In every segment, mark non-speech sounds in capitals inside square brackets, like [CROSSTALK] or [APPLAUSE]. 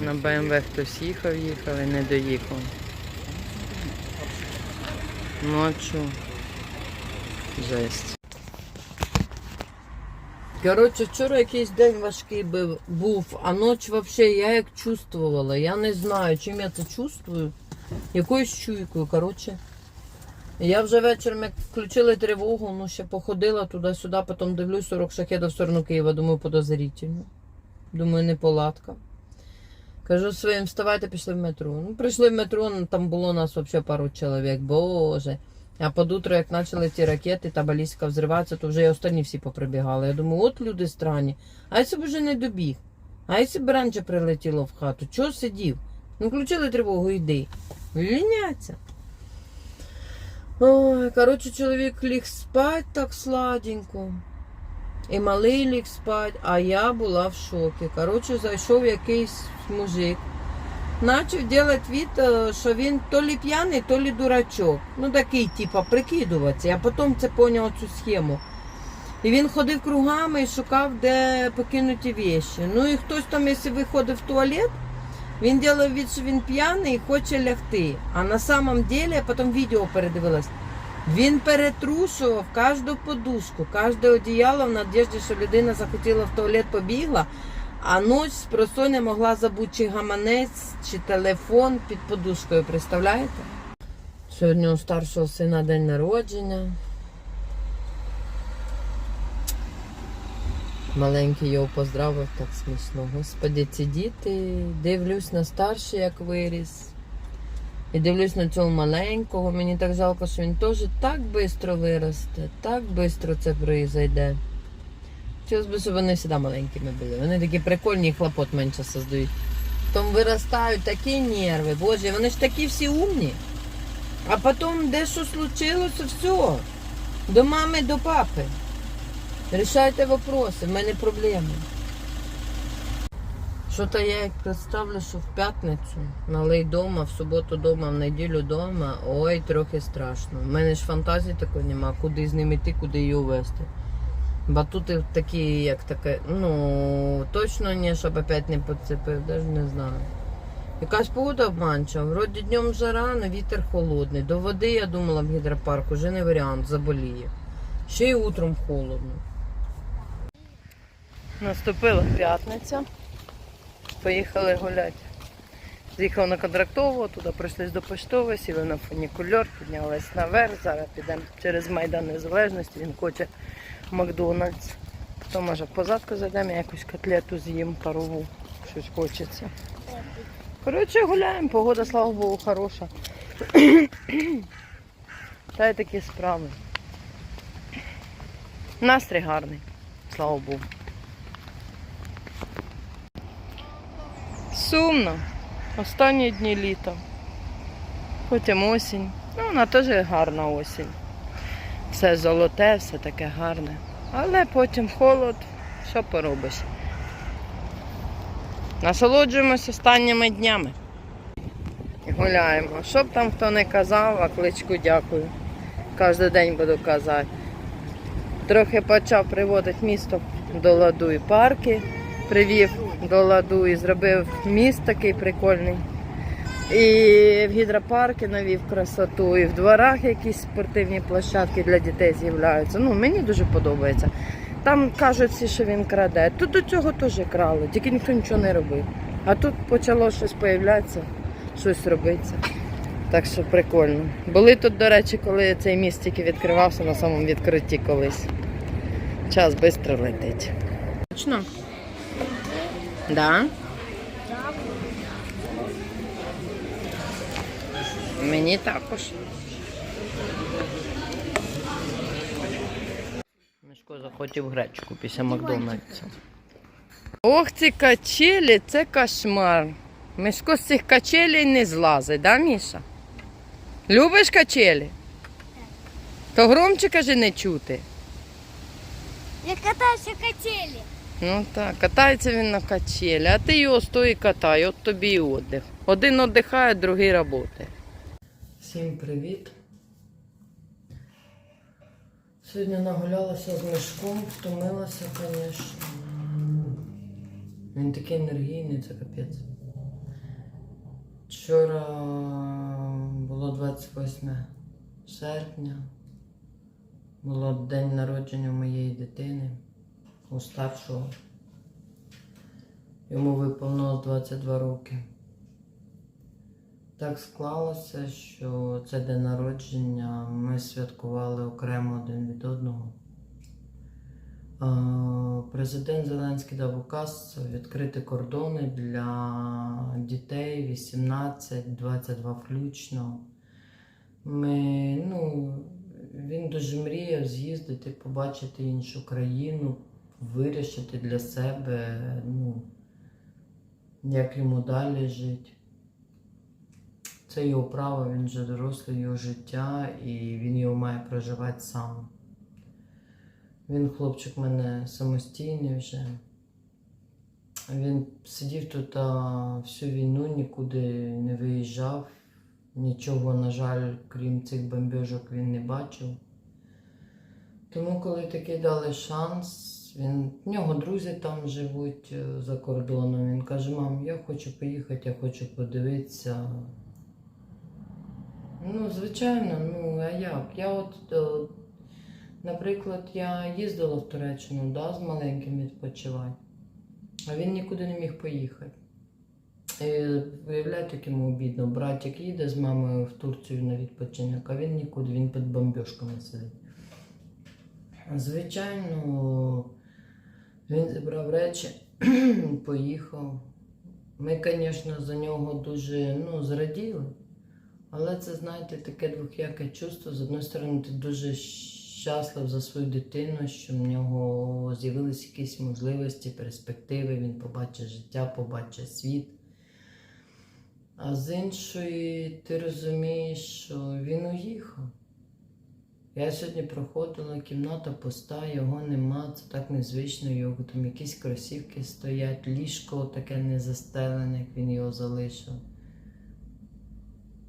На БМВ хтось їхав, їхав і не доїхав. Ночу. Жесть. Коротше, вчора якийсь день важкий був, а ніч взагалі я як чувствувала. Я не знаю, чим я це чувствую. Якоюсь чуйкою, коротше. Я вже вечором, як включили тривогу, ну ще походила туди-сюди, потім дивлюсь 40 шахедів в сторону Києва, думаю, подозрительно. Думаю, неполадка. Кажу своїм, вставайте, пішли в метро. Ну, прийшли в метро, ну, там було нас взагалі пару чоловік, боже. А під утро, як почали ті ракети та балістика взриватися, то вже і останні всі поприбігали. Я думаю, от люди странні. А якщо б вже не добіг? А якщо б раніше прилетіло в хату, чого сидів? Ну, включили тривогу, йди. Ліняться. Ой, коротше, чоловік ліг спать так сладенько. І малий ліг спать, а я була в шокі. Коротше, зайшов якийсь мужик. Начав робити від, е, що він то лі п'яний, то лі дурачок. Ну такий, типа, прикидуватися. Я потім це поняв цю схему. І він ходив кругами і шукав, де покинуті віші. Ну і хтось там, якщо виходив в туалет, він робив від, що він п'яний і хоче лягти. А на самом деле, я потім відео передивилась. Він перетрушував кожну подушку, кожне одіяло в надіжді, що людина захотіла в туалет побігла, а ніч з просоння могла забути чи гаманець, чи телефон під подушкою. Представляєте? Сьогодні у старшого сина день народження. Маленький його поздравив так смішно. Господи, ці діти. Дивлюсь на старший, як виріс. І дивлюсь на цього маленького. Мені так жалко, що він теж так швидко виросте, так швидко це прийде. Хотілося б, щоб вони завжди маленькими були. Вони такі прикольні хлопот менше создають. Потім виростають такі нерви, боже, вони ж такі всі умні. А потім де що случилося, все. До мами, до папи. Рішайте вопроси, в мене проблеми. Що-то я як представлю, що в п'ятницю налей дома, в суботу дома, в неділю дома. Ой, трохи страшно. У мене ж фантазії такої нема, куди з ним іти, куди її вести. Батути такі, як таке, ну точно не, щоб опять не поцепив, навіть не знаю. Якась погода обманчива. Вроді днем жара, але вітер холодний. До води я думала в гідропарку, вже не варіант, заболіє. Ще й утром холодно. Наступила п'ятниця. Поїхали гуляти. З'їхав на контрактову, туди прийшли до поштової, сіли на фунікульор, піднялись наверх. Зараз підемо через Майдан Незалежності, він хоче Макдональдс. Потім може позадку зайдемо, я якусь котлету з'їм парову, щось хочеться. Коротше, гуляємо, погода, слава Богу, хороша. [CLEARS THROAT] Та й такі справи. Настрій гарний, слава Богу. Сумно. Останні дні літа. Потім осінь. Ну, вона теж гарна осінь. Все золоте, все таке гарне. Але потім холод, що поробиш. Насолоджуємося останніми днями. Гуляємо. Що б там хто не казав, а кличку дякую. Кожен день буду казати. Трохи почав приводити місто до ладу і парки привів до ладу і зробив міст такий прикольний. І в гідропарки навів красоту, і в дворах якісь спортивні площадки для дітей з'являються. Ну, мені дуже подобається. Там кажуть всі, що він краде. Тут до цього теж крали, тільки ніхто нічого не робив. А тут почало щось появлятися, щось робиться. Так що прикольно. Були тут, до речі, коли цей міст тільки відкривався на самому відкритті колись. Час швидко летить. Точно? Да? Мені також. Мишко захотів гречку після Макдональдса. Ох, ці качелі, це кошмар. Мишко з цих качелей не злазить, да, Міша? Любиш качелі? То громче каже не чути. Я катаюся качелі. Ну так, катається він на качелі, а ти його стої катай, от тобі і віддих. Один віддихає, другий працює. Всім привіт. Сьогодні нагулялася з мішком, втомилася, звісно. Він такий енергійний, це капець. Вчора було 28 серпня. Було день народження моєї дитини у старшого. Йому виповнилось 22 роки. Так склалося, що це день народження ми святкували окремо один від одного. Президент Зеленський дав указ відкрити кордони для дітей 18-22 включно. Ми, ну, він дуже мріяв з'їздити, побачити іншу країну, вирішити для себе, ну, як йому далі жити. Це його право, він вже дорослий його життя і він його має проживати сам. Він хлопчик в мене самостійний вже. Він сидів тут а, всю війну, нікуди не виїжджав. Нічого, на жаль, крім цих бомбіжок, він не бачив. Тому, коли такий дали шанс, він, в нього друзі там живуть е, за кордоном. Він каже: мам, я хочу поїхати, я хочу подивитися. Ну, звичайно, ну а як? Я от, е, наприклад, я їздила в Туреччину да, з маленьким відпочивати, а він нікуди не міг поїхати. І, виявляєте, як йому обідно. Братик їде з мамою в Турцію на відпочинок, а він нікуди, він під бомбьошками сидить. Звичайно, він зібрав речі, [CLEARS THROAT] поїхав. Ми, звісно, за нього дуже ну, зраділи. Але це, знаєте, таке двохяке чувство. З одної сторони, ти дуже щаслив за свою дитину, що в нього з'явились якісь можливості, перспективи, він побачить життя, побачить світ. А з іншої, ти розумієш, що він уїхав. Я сьогодні проходила, кімната пуста, його нема, це так незвично, його там якісь кросівки стоять, ліжко таке не застелене, як він його залишив.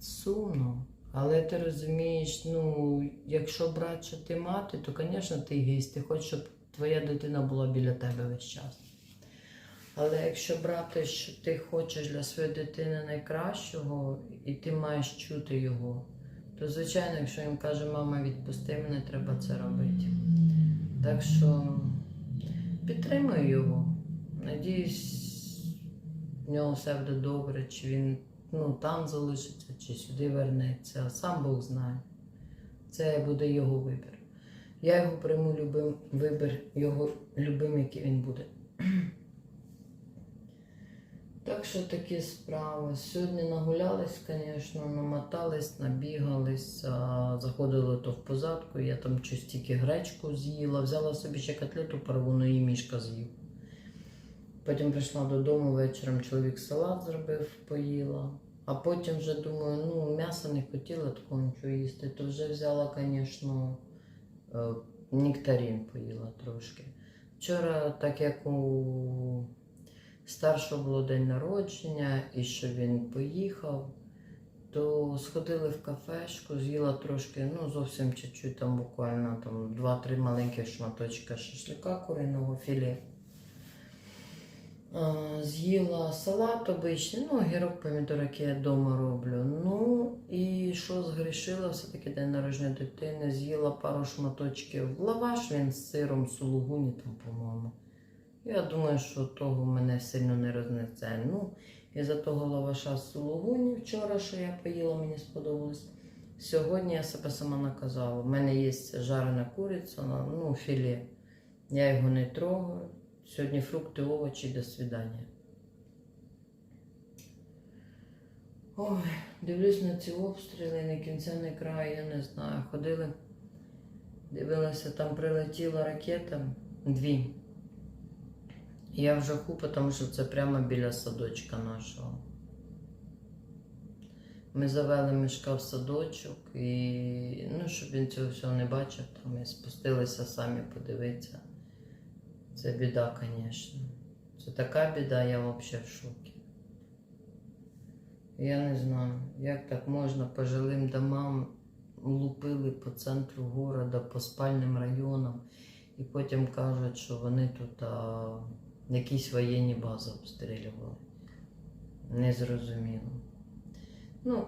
Сумно. Але ти розумієш, ну, якщо брати, що ти мати, то, звісно, ти егоїст, ти хочеш, щоб твоя дитина була біля тебе весь час. Але якщо брати, що ти хочеш для своєї дитини найкращого, і ти маєш чути його, то звичайно, якщо їм каже, мама, відпусти мене, треба це робити. Так що підтримую його. Надіюсь, в нього все буде добре, чи він ну, там залишиться, чи сюди вернеться. Сам Бог знає. Це буде його вибір. Я його прийму любим вибір, його любим, який він буде. Що такі справи. Сьогодні нагулялись, звісно, намотались, набігались, заходили то в позадку, я там щось тільки гречку з'їла, взяла собі ще котлету парву, і мішка з'їв. Потім прийшла додому вечором, чоловік салат зробив, поїла. А потім вже думаю, ну м'яса не хотіла такого нічого їсти, то вже взяла, звісно, е, нектарин поїла трошки. Вчора, так як у старшого було день народження і що він поїхав, то сходили в кафешку, з'їла трошки, ну зовсім чуть-чуть, там буквально там 2-3 маленьких шматочка шашлика куриного філе. З'їла салат обичний, ну, огірок, помідор, який я вдома роблю. Ну і що згрішила, все-таки день народження дитини, з'їла пару шматочків лаваш він з сиром сулугуні там, по-моєму. Я думаю, що того мене сильно не рознесе. Ну, і за того лаваша з сулугуні вчора, що я поїла, мені сподобалось. Сьогодні я себе сама наказала. У мене є жарена куриця, ну, філе. Я його не трогаю. Сьогодні фрукти, овочі, до свидання. Ой, дивлюсь на ці обстріли, не кінця, не краю, я не знаю. Ходили, дивилася, там прилетіла ракета дві. Я в жаху, тому що це прямо біля садочка нашого. Ми завели мішка в садочок і, ну, щоб він цього всього не бачив, то ми спустилися самі подивитися. Це біда, звісно. Це така біда, я взагалі в шокі. Я не знаю, як так можна по жилим домам лупили по центру города, по спальним районам, і потім кажуть, що вони тут а, якісь воєнні бази обстрілювали. Незрозуміло. Ну,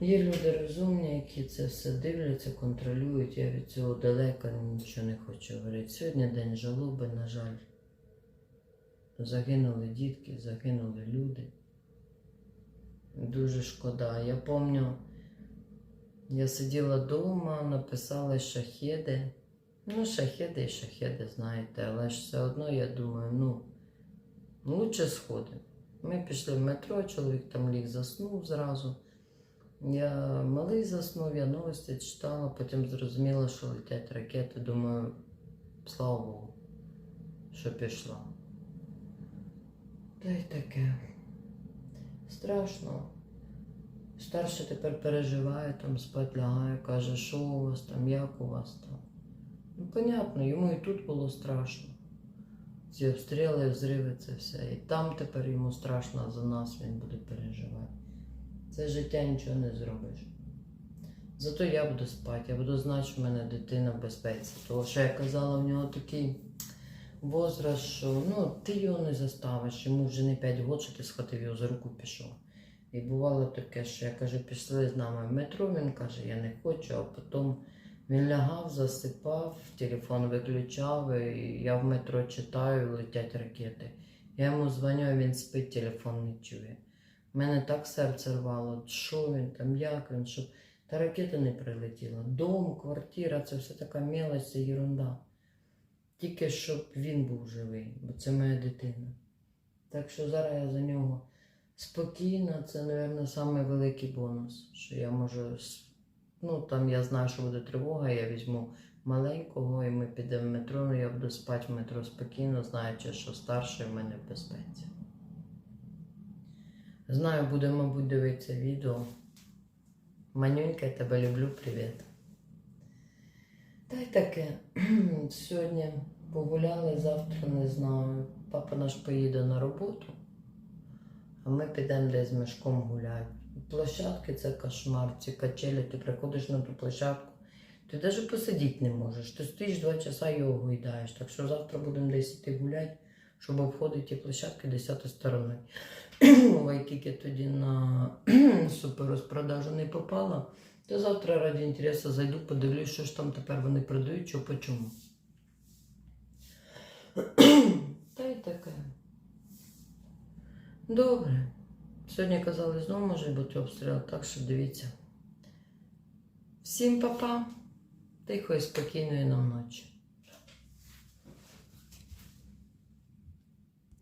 є люди розумні, які це все дивляться, контролюють. Я від цього далека нічого не хочу говорити. Сьогодні день жалоби, на жаль. Загинули дітки, загинули люди. Дуже шкода. Я пам'ятаю, я сиділа вдома, написала шахеди. Ну, шахеди і шахеди, знаєте, але ж все одно я думаю, ну, лучше сходимо. Ми пішли в метро, чоловік там ліг заснув зразу. Я малий заснув, я новості читала, потім зрозуміла, що летять ракети. Думаю, слава Богу, що пішло. Та й таке. Страшно. Старший тепер переживає, там спать лягає, каже, що у вас там, як у вас там. Ну, понятно, йому і тут було страшно. Ці обстріли, взриви, це все. І там тепер йому страшно, а за нас він буде переживати. Це життя нічого не зробиш. Зато я буду спати, я буду знати, що в мене дитина в безпеці. Тому що я казала, в нього такий возраст, що ну, ти його не заставиш, йому вже не 5 років, що ти схватив його за руку пішов. І бувало таке, що я кажу, пішли з нами в метро, він каже, я не хочу, а потім він лягав, засипав, телефон виключав, і я в метро читаю, летять ракети. Я йому дзвоню, він спить, телефон не чує. Мене так серце рвало, що він там, як він, щоб та ракета не прилетіла. Дом, квартира це все така мелоч, це ерунда. Тільки щоб він був живий, бо це моя дитина. Так що зараз я за нього спокійна, це, мабуть, найвеликий бонус, що я можу. Ну, там я знаю, що буде тривога, я візьму маленького і ми підемо в метро, ну я буду спати в метро спокійно, знаючи, що старший в мене в безпеці. Знаю, буде, мабуть, дивитися відео. Манюнька, я тебе люблю, привіт. Та й таке. [CLEARS THROAT] Сьогодні погуляли, завтра не знаю. Папа наш поїде на роботу, а ми підемо десь з мешком гуляти. Площадки це кошмар, ці качелі, ти приходиш на ту площадку, ти навіть посидіти не можеш. Ти стоїш два часа і його гойдаєш. Так що завтра будемо десь іти гуляти, щоб обходити ті площадки десятою стороною. [CLEARS THROAT] Вайкіки тоді на [CLEARS THROAT] суперрозпродажу не попала. То завтра раді інтересу зайду, подивлюсь, що ж там тепер вони продають, що по чому. [CLEARS THROAT] Та й таке. Добре. Сьогодні казали, знову може бути обстріл, так що дивіться. Всім па-па. Тихої, спокійної нам ночі.